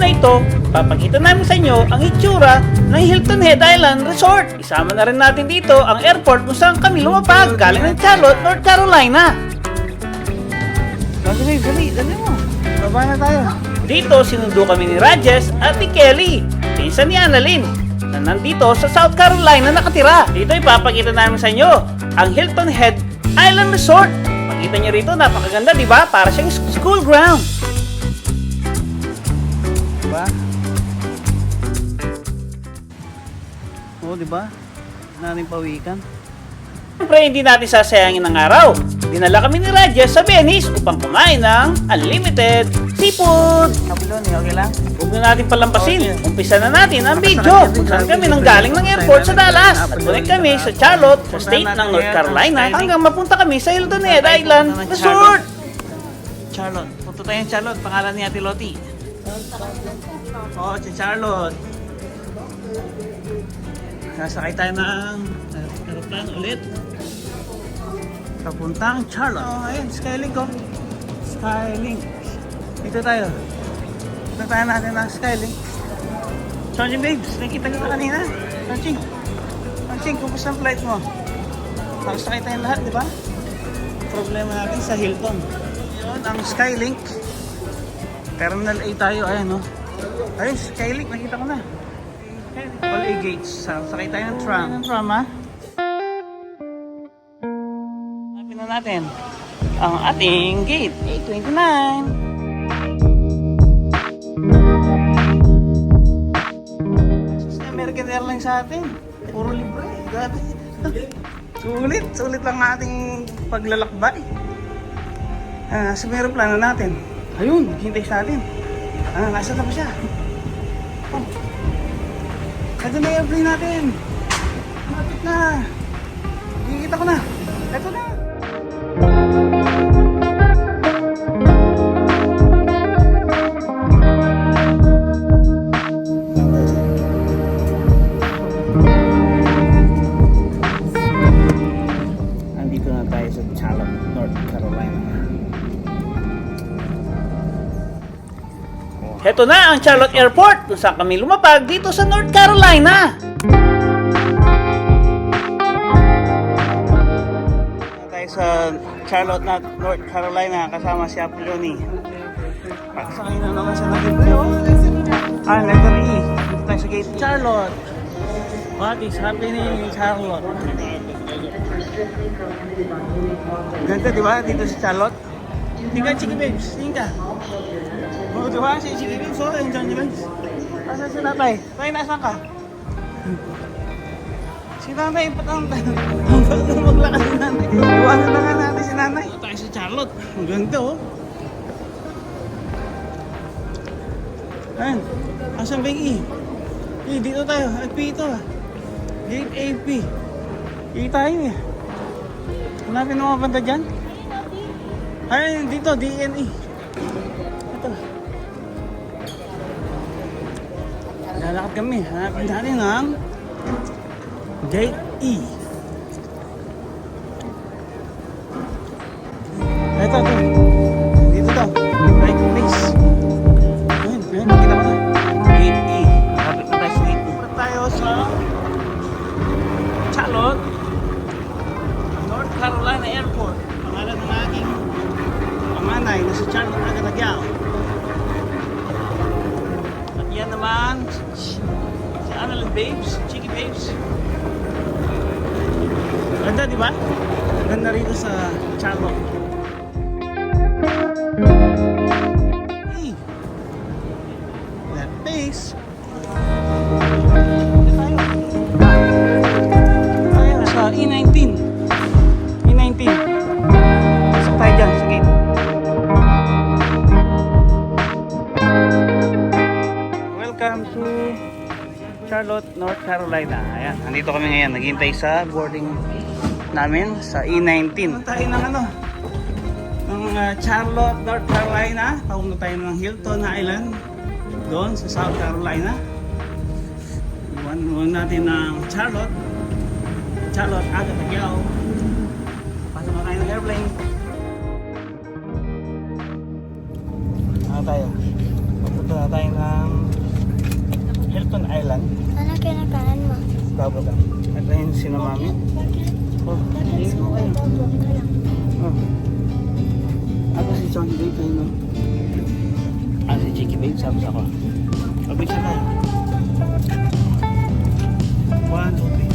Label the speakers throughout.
Speaker 1: na ito, papakita namin sa inyo ang itsura ng Hilton Head Island Resort. Isama na rin natin dito ang airport kung saan kami lumapag galing ng Charlotte, North Carolina. Dali, dali, dali mo. Baba na tayo. Dito, sinundo kami ni Rajes at ni Kelly, pinsan ni Annalyn, na nandito sa South Carolina nakatira. Dito ipapakita namin sa inyo ang Hilton Head Island Resort. Makita niyo rito, napakaganda, di ba? Para siyang school ground. Di ba? Natin pawikan. Siyempre, hindi natin sasayangin ang araw. Dinala kami ni Rajes sa Venice upang kumain ng unlimited seafood. Kapulon, okay lang? Huwag na natin palampasin. Umpisa na natin ang video. Kung saan kami nang galing ng airport sa Dallas. At connect kami sa Charlotte, sa state ng North Carolina, hanggang mapunta kami sa Hilton Head Island Resort. Charlotte. Punta tayo Charlotte. Pangalan ni Ate Lottie. Oo, si Charlotte. Sasakay tayo ng aeroplano ulit. Papuntang Charlotte. Oh, ayun, Skylink ko. Skylink. Dito tayo. Dito tayo natin ng Skylink. Chongqing babes, nakita kita kanina. Chongqing. Chongqing, kumusta ang flight mo? Tapos sakay tayong lahat, di ba? Problema natin sa Hilton. Yun, ang Skylink. Terminal A tayo, ayan no. Ayun, Skylink, nakita ko na. All A gates. Sa- Sakay tayo ng tram. Ng tram ha? Hanapin na natin ang ating gate. 829. Sa American Airlines sa atin. Puro libre. Grabe. sulit. Sulit lang ating paglalakbay. Ah, sa meron plano natin. Ayun, hintay sa atin. Ah, nasa na ba siya? Ito na airplane natin. Malapit na. Kikita ko na. Ito na. Heto na ang Charlotte Airport kung saan kami lumapag dito sa North Carolina. tayo sa Charlotte, North Carolina kasama si Apoloni. Pagsakay na naman sa nalibre, oh. Ah, letter E. Dito tayo sa gate Charlotte. What is happening in Charlotte? Ganda, di ba? Dito sa Charlotte. Tingnan, Chiki Babes. Tingnan. Oo, di ba? Si Chiki Babes, oh. Yung Johnny Babes. Asan si tatay? Tay, nasaan ka? Si nanay, ba't ang ba't ang maglakad si nanay? Iwanan na nga natin si nanay. Ito tayo sa Charlotte. Ang ganda, oh. Ayan. Asan ba yung E? E, dito tayo. AP ito, ah. Gate AP. E tayo, eh. Hanapin mo mga banda dyan. Ay, dito, DNE. Ito. Lalakad kami. Hanapin natin ang Gate E. Tayo. Tayo sa E19. E19. Pasok tayo dyan sa. Welcome to Charlotte, North Carolina. Ayan, nandito kami ngayon. Naghihintay sa boarding namin sa E19. Punta tayo ng ano? Ng uh, Charlotte, North Carolina. Papunta tayo ng Hilton Island. Doon sa South Carolina. Iwan iwan natin ng Charlotte. Charlotte, agad agyaw. Pasok na tayo ng airplane. Ano tayo? Papunta na tayo ng Island.
Speaker 2: Ano kinakain mo?
Speaker 1: Bubble gum. Ito yung sinamami.
Speaker 2: Bakit?
Speaker 1: Oh, hindi mo kayo.
Speaker 2: ka?
Speaker 1: Oh. Ako si Johnny Babe kayo no? Si Chicky Babe, tayo. One, three.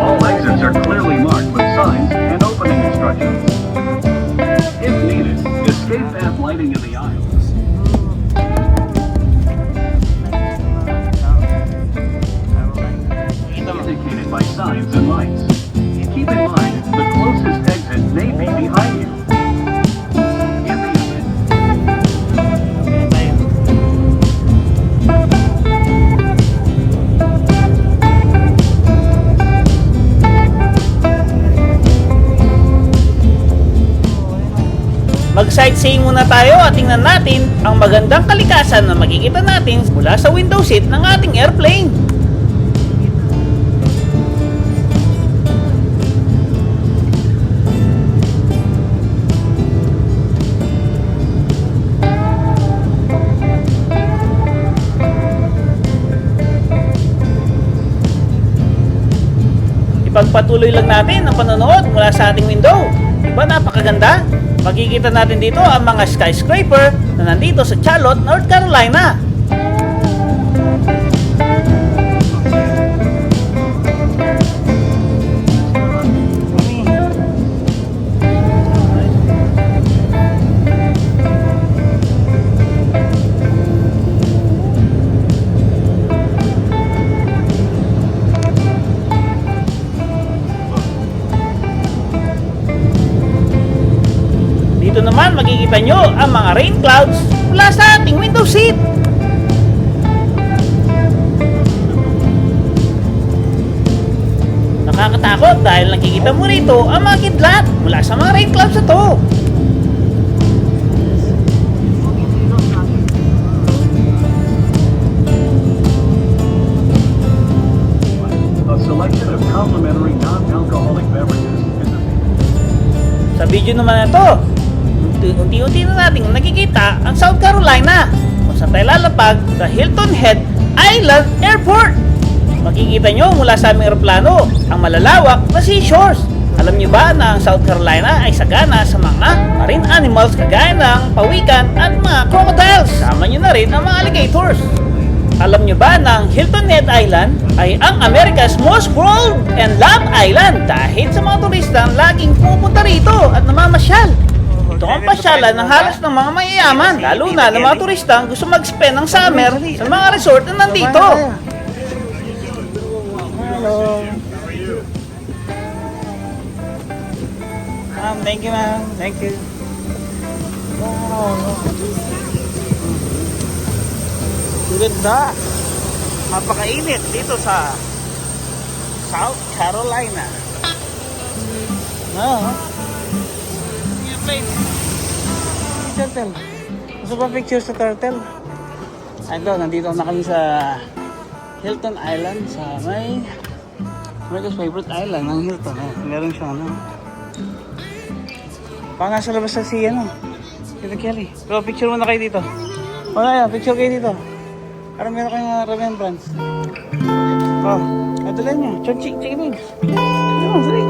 Speaker 3: All exits are clearly marked with signs and opening instructions.
Speaker 1: Mag-sightseeing muna tayo at tingnan natin ang magandang kalikasan na makikita natin mula sa window seat ng ating airplane. Ipagpatuloy lang natin ang panonood mula sa ating window. Diba napakaganda? Makikita natin dito ang mga skyscraper na nandito sa Charlotte, North Carolina. Ang mga rain clouds mula sa ating window seat. Nakakatakot dahil nakikita mo rito ang mga kidlat mula sa mga rain clouds na to. Sa video naman na to, unti-unti na natin nakikita ang South Carolina kung saan tayo lalapag sa Hilton Head Island Airport. Makikita nyo mula sa aming aeroplano ang malalawak na seashores. Alam nyo ba na ang South Carolina ay sagana sa mga marine animals kagaya ng pawikan at mga crocodiles? Sama nyo na rin ang mga alligators. Alam nyo ba na ang Hilton Head Island ay ang America's most crawled and loved island dahil sa mga turista ang laging pumupunta rito at namamasyal. Ito ang pasyalan ng halos ng mga mayayaman, lalo na ng mga turista ang gusto mag-spend ng summer sa mga resort na nandito. Hello. Ma'am, thank you ma'am. Thank you. Wow. Ang Ganda. Napakainit dito sa South Carolina. No. Plane. Turtle. Gusto ba picture sa turtle? Ito, nandito na kami sa Hilton Island sa may America's favorite island ng Hilton. Eh. Meron siyang ano. Parang nasa labas sa si ano. Dito Kelly. Pero picture muna kayo dito. O na picture kayo dito. Para meron kayong uh, remembrance. Oh, ito lang niya. Chon chick chicken wings. Ano, dali.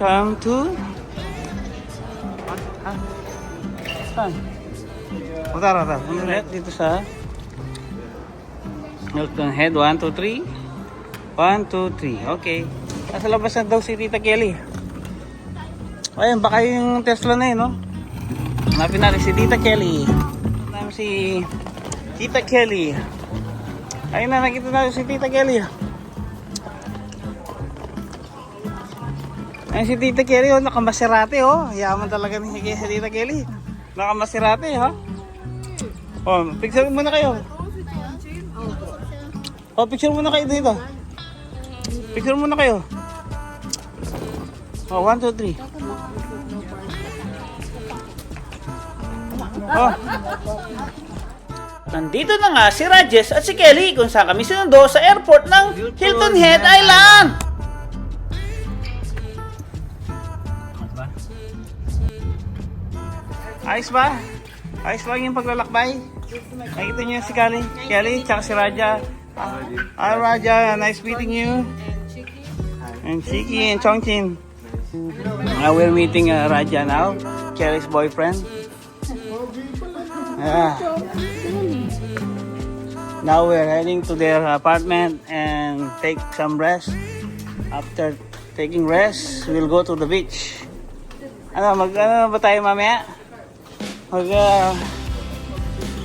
Speaker 1: Welcome to... Ah, saan? Utar. Ulit dito sa... Hilton Head, 1, 2, 3. 1, 2, 3. Okay. Nasa labas na daw si Tita Kelly. Ayun, baka yung Tesla na yun, no? Hanapin natin si Tita Kelly. Hanapin si Tita Kelly. Ayun na, nakita natin si Tita Kelly. Ayun si Tita Kelly, oh, nakamasirate, oh. Yaman talaga ni si Tita Kelly. Nakamasirate, ha? Oh, picture muna kayo. Oh, picture muna kayo dito. Picture muna kayo. Oh, one, two, three. Oh. Nandito na nga si Rajes at si Kelly kung saan kami sinundo sa airport ng Hilton Head Island. Ayos ba? Ayos ba yung paglalakbay? Nakita niyo si Kelly? Kelly, tsaka si Raja. Ah, Hi Raja, nice meeting you. And Chiki and Chongqing. Now we're meeting uh, Raja now, Kelly's boyfriend. Yeah. Now we're heading to their apartment and take some rest. After taking rest, we'll go to the beach. Ano, mag ano ba tayo mamaya? Mag uh,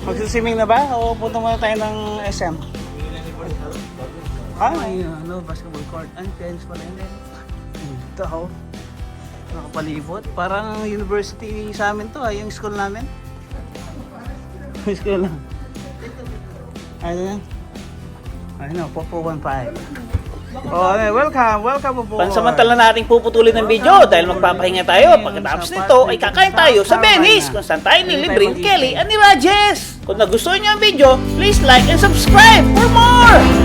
Speaker 1: Magsiswimming na ba? O punta muna tayo ng SM? Ah, may ano, basketball court. Ang tennis pala yun eh. Ito oh. Nakapalibot. Parang university sa amin to ah, yung school namin. Yung school lang. Ano yan? Ano, Popo 15. Oh, ano, welcome, welcome po. Pansamantala nating puputulin ng video dahil magpapahinga tayo. Pagkatapos nito ay kakain tayo sa Venice kung saan tayo ni Kelly at ni Rajes. Kung nagustuhan niyo ang video, please like and subscribe for more!